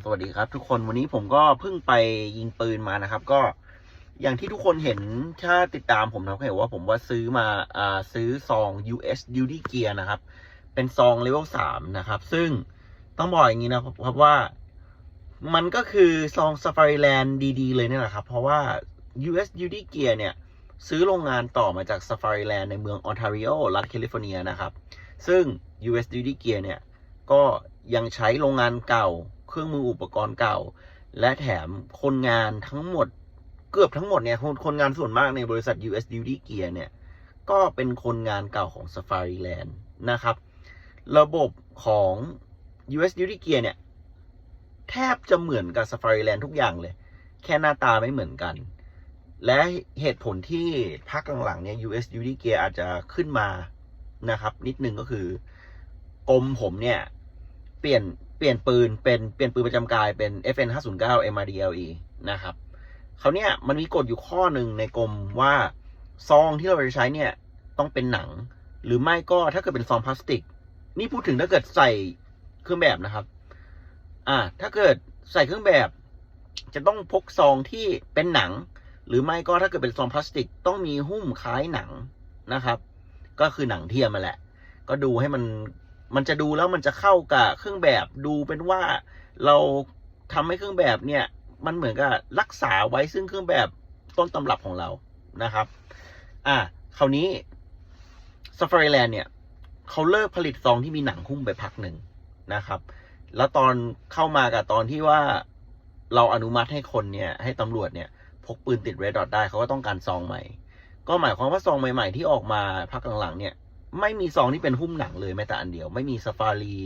สวัสดีครับ ทุกคนวันนี้ผมก็เพิ่งไปยิงปืนมานะครับ ก็อย่างที่ทุกคนเห็นถ้าติดตามผมนะก็เห็นว่าผมว่าซื้อมาอ่าซื้อซอง US Duty Gear นะครับ เป็นซองเลเวลสามนะครับ ซึ่งต้องบอกอย่างนี้นะครับว่า มันก็คือซอง Safari Land ดีๆ เลยนี่แหละครับ เพราะว่า US Duty Gear เนี่ย ซื้อโรงงานต่อมาจาก Safari Land ในเมืองออนทาริโอรัฐแคลิฟอร์เนียนะครับ ซึ่ง US Duty Gear เนี่ยก็ยังใช้โรงงานเก่า เครื่องมืออุปกรณ์เก่า และแถมคนงานทั้งหมดเกือบทั้งหมดเนี่ยคนคนงานส่วนมากในบริษัท US Duty Gear เนี่ย ก็เป็นคนงานเก่าของ Safari Land นะครับ ระบบของ US Duty Gear เนี่ย แทบจะเหมือนกับ Safari Land ทุกอย่างเลย แค่หน้าตาไม่เหมือนกัน และเหตุผลที่พักหลังๆเนี่ย US Duty Gear อาจจะขึ้นมานะครับ นิดนึงก็คือกรมผมเนี่ย เปลี่ยน ปลี่ยนปืนเป็นเปลี่ยนปืนประจำกายเป็น FN 509 MRDLE นะครับเขาเนี่ยมันมีกฎอยู่ข้อหนึ่งในกรมว่าซองที่เราจะใช้เนี่ยต้องเป็นหนัง หรือไม่ก็ถ้าเกิดเป็นซองพลาสติก นี่พูดถึงถ้าเกิดใส่เครื่องแบบนะครับ อ่า ถ้าเกิดใส่เครื่องแบบ จะต้องพกซองที่เป็นหนัง หรือไม่ก็ถ้าเกิดเป็นซองพลาสติก ต้องมีหุ้มคล้ายหนังนะครับ ก็คือหนังเทียมมาแหละ ก็ดูให้มัน มันจะดูแล้วมันจะเข้ากับเครื่องแบบดูเป็นว่าเราทำให้เครื่องแบบเนี่ย มันเหมือนกับรักษาไว้ซึ่งเครื่องแบบต้นตำรับของเรานะครับ อะคราวนี้ Safari Land เนี่ยเขาเลิกผลิตซองที่มีหนังหุ้มไปพักหนึ่งนะครับ แล้วตอนเข้ามากับตอนที่ว่าเราอนุมัติให้คนเนี่ย ให้ตำรวจเนี่ย พกปืนติดเรดดอทได้เขาก็ต้องการซองใหม่ ก็หมายความว่าซองใหม่ ๆ ที่ออกมาพักหลังๆเนี่ย ไม่มีซองที่เป็นหุ้มหนังเลยแม้แต่อันเดียว ไม่มี Safari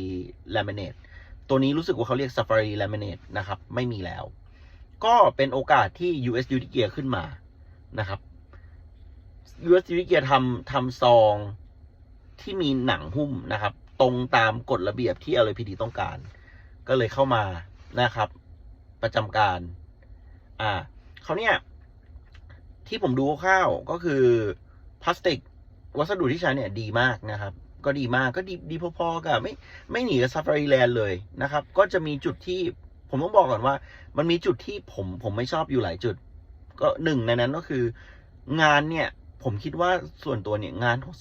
Laminate ตัวนี้รู้สึกว่าเขาเรียก Safari Laminate นะครับ ไม่มีแล้ว ก็เป็นโอกาสที่ US Duty Gear ขึ้นมานะครับ US Duty Gear ทำทำซองที่มีหนังหุ้มนะครับ ตรงตามกฎระเบียบที่ LPD ต้องการ ก็เลยเข้ามานะครับ ประจำการ อ่าเขาเนี่ย ที่ผมดูคร่าวก็คือพลาสติก วัสดุที่ใช้เนี่ยดีมากนะครับ ก็ดีมากก็ดีดีพอๆกับไม่ไม่หนีกับ Safari Land เลยนะครับ ก็จะมีจุดที่ผมต้องบอกก่อนว่า มันมีจุดที่ผมผมไม่ชอบอยู่หลายจุด ก็หนึ่งในนั้นก็คืองานเนี่ยผมคิดว่าส่วนตัวเนี่ยงานของ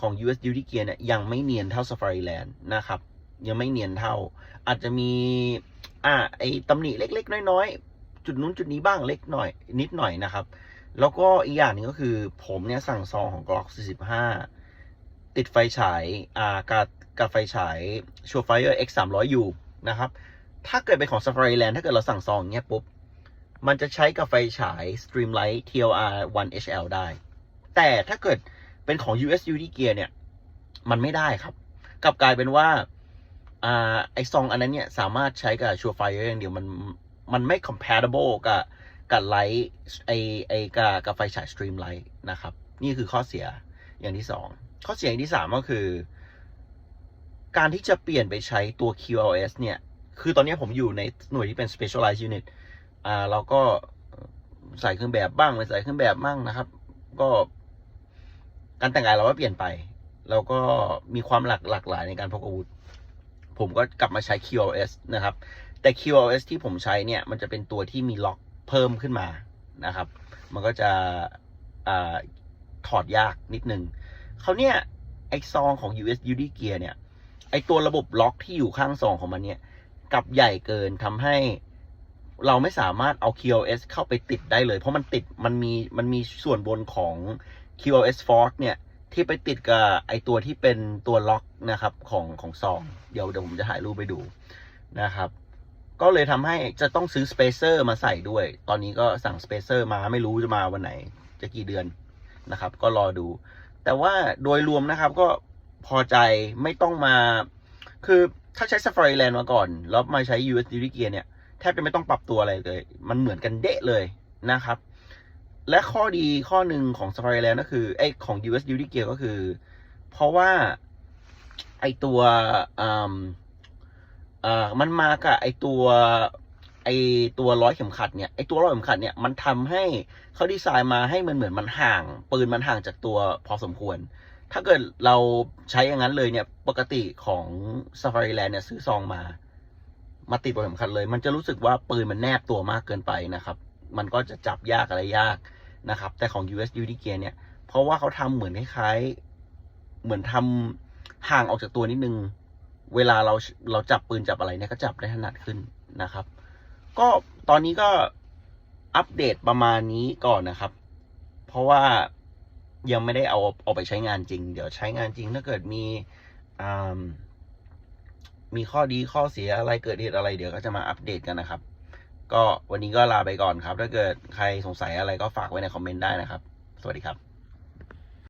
ของ US Duty Gear เนี่ยยังไม่เนียนเท่า Safari Land นะครับ ยังไม่เนียนเท่า อาจจะมี อ่าไอตำหนิเล็กๆ น้อยๆ จุดนู้นจุดนี้บ้างเล็กหน่อย นิดหน่อยนะครับ แล้วก็อีกอย่างหนึ่งก็คือ ผมเนี่ยสั่งซองของ Glock 45 ติดไฟฉายอ่ากับกับไฟฉาย Surefire X 300 U นะครับ ถ้าเกิดเป็นของ Safari Land ถ้าเกิดเราสั่งซองเนี้ยปุ๊บ มันจะใช้กับไฟฉาย Streamlight TLR 1 HL ได้ แต่ถ้าเกิดเป็นของ US Duty Gear เนี่ย มันไม่ได้ครับ กลับกลายเป็นว่าอ่าไอซองอันนั้นเนี่ย สามารถใช้กับ Surefire อย่างเดียวมันมันไม่ compatible กับ กับไลท์ไอไอกับกับไฟฉาย Streamlight นะครับ นี่คือข้อเสียอย่างที่สองข้อเสียอย่างที่สามก็คือ การที่จะเปลี่ยนไปใช้ตัว QLS เนี่ย คือตอนนี้ผมอยู่ในหน่วยที่เป็น specialized unit อ่าเราก็ใส่เครื่องแบบบ้างไม่ใส่เครื่องแบบบ้างนะครับ ก็การแต่งกายเราก็เปลี่ยนไป แล้วก็มีความหลากหลากหลายในการพกอาวุธ ผมก็กลับมาใช้ QLS นะครับ แต่ QLS ที่ผมใช้เนี่ย มันจะเป็นตัวที่มีล็อก เพิ่มขึ้นมานะครับ มันก็จะอถอดยากนิดนึงเขาเนี่ยไอซองของ US Duty Gear เนี่ย ไอตัวระบบล็อกที่อยู่ข้างซองของมันเนี่ยกับใหญ่เกินทำให้เราไม่สามารถเอา QLS เข้าไปติดได้เลย เพราะมันติดมันมีมันมีส่วนบนของ QLS Fork เนี่ย ที่ไปติดกับไอตัวที่เป็นตัวล็อกนะครับของของซอง เดี๋ยวเดี๋ยวผมจะถ่ายรูปไปดูนะครับ ก็เลยทำให้จะต้องซื้อสเปเซอร์มาใส่ด้วย ตอนนี้ก็สั่งสเปเซอร์มาไม่รู้จะมาวันไหน จะกี่เดือนนะครับ ก็รอดู แต่ว่าโดยรวมนะครับก็พอใจไม่ต้องมา คือถ้าใช้ Safari Land มาก่อน แล้วมาใช้ US Duty Gear เนี่ย แทบจะไม่ต้องปรับตัวอะไรเลย มันเหมือนกันเดะเลยนะครับ และข้อดีข้อหนึ่งของ Safari Land ก็คือไอของ US Duty Gear ก็คือ เพราะว่าไอตัวอืม เอ่อมันมากับไอตัวไอตัวร้อยเข็มขัดเนี่ยไอตัวร้อยเข็มขัดเนี่ยมันทำให้เขาดีไซน์มาให้มันเหมือนมันห่าง ปืนมันห่างจากตัวพอสมควร ถ้าเกิดเราใช้อย่างนั้นเลยเนี่ยปกติของ Safari Land เนี่ยซื้อซองมา มาติดตัวสำคัญเลย มันจะรู้สึกว่าปืนมันแนบตัวมากเกินไปนะครับ มันก็จะจับยากอะไรยากนะครับ แต่ของ US Duty Gear เนี่ยเพราะว่าเขาทำเหมือนคล้ายๆเหมือนทำห่างออกจากตัวนิดนึง เวลาเราเราจับปืนจับอะไรเนี่ยก็จับได้ถนัดขึ้นนะครับ ก็ตอนนี้ก็อัปเดตประมาณนี้ก่อนนะครับ เพราะว่ายังไม่ได้เอาเอาไปใช้งานจริง เดี๋ยวใช้งานจริงถ้าเกิดมีมีข้อดีข้อเสียอะไรเกิดเหตุอะไร เดี๋ยวก็จะมาอัปเดตกันนะครับ ก็วันนี้ก็ลาไปก่อนครับ ถ้าเกิดใครสงสัยอะไรก็ฝากไว้ในคอมเมนต์ได้นะครับ สวัสดีครับ